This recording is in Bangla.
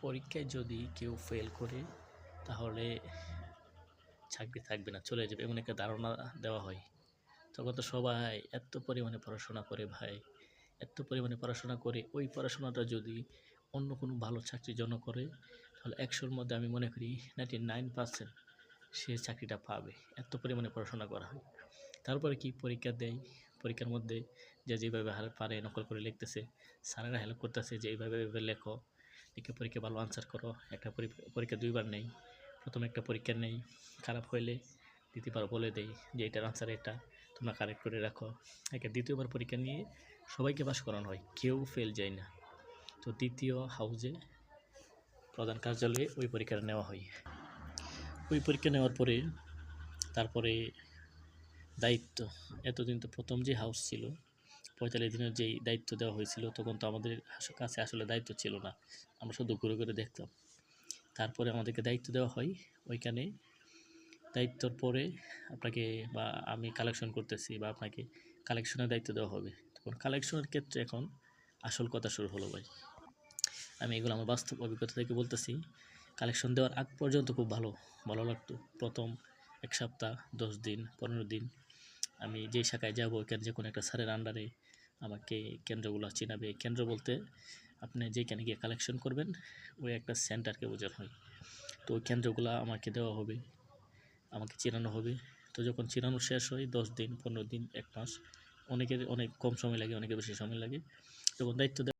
পরীক্ষায় যদি কেউ ফেল করে, তাহলে চাকরি থাকবে না, চলে যাবে, এমন একটা ধারণা দেওয়া হয়। তখন তো সবাই এত পরিমাণে পড়াশোনা করে ভাই, এত পরিমাণে পড়াশোনা করে, ওই পড়াশোনাটা যদি অন্য কোনো ভালো চাকরির জন্য করে, তাহলে একশোর মধ্যে আমি মনে করি নাইনটি নাইন পার্সেন্ট সে চাকরিটা পাবে, এত পরিমাণে পড়াশোনা করা হয়। তারপরে কি পরীক্ষা দেয়? পরীক্ষার মধ্যে যে যেভাবে পারে, নকল করে লিখতেছে, স্যারেরা হেল্প করতেছে যে এইভাবে এইভাবে লেখো। লিখে পরীক্ষা ভালো আনসার করো। একটা পরী- পরীক্ষা দুইবার নেই। প্রথমে একটা পরীক্ষা নেই। খারাপ হইলে দ্বিতীয়বার বলে দেই যে এটার আনসার এটা। তোমরা কারেক্ট করে রাখো। একে দ্বিতীয়বার পরীক্ষা নিয়ে সবাইকে পাস করানো হয়। কেউ ফেল যায় না। তো দ্বিতীয় হাউজে প্রধান কার্যালয়ে ওই পরীক্ষাটা নেওয়া হয়। ওই পরীক্ষা নেওয়ার পরে তারপরে দায়িত্ব। এতদিন তো প্রথম যে হাউস ছিল পঁয়তাল্লিশ দিনের যেই দায়িত্ব দেওয়া হয়েছিল, তখন তো আমাদের কাছে আসলে দায়িত্ব ছিল না। আমরা শুধু ঘুরে ঘুরে দেখতাম। তারপরে আমাদেরকে দায়িত্ব দেওয়া হয় ওইখানে। দায়িত্বর পরে আপনাকে বা আমি কালেকশন করতেছি বা আপনাকে কালেকশনের দায়িত্ব দেওয়া হবে। তখন কালেকশনের ক্ষেত্রে এখন আসল কথা শুরু হলো ভাই। আমি এগুলো আমার বাস্তব অভিজ্ঞতা থেকে বলতেছি। কালেকশন দেওয়ার আগ পর্যন্ত খুব ভালো ভালো লাগতো। প্রথম এক সপ্তাহ, দশ দিন, পনেরো দিন আমি যে শাখায় যাব ওইখানে যে কোনো একটা স্যারের আন্ডারে আমাকে কেন্দ্রগুলো চিনাবে। কেন্দ্র বলতে আপনি যেখানে গিয়ে কালেকশন করবেন, ওই একটা সেন্টারকে বোঝানো হয়। তো ওই কেন্দ্রগুলো আমাকে দেওয়া হবে, আমাকে চেনানো হবে। তো যখন চেনানো শেষ হয়, দশ দিন, পনেরো দিন, এক মাস, অনেকের অনেক কম সময় লাগে, অনেকের বেশি সময় লাগে। যখন দায়িত্ব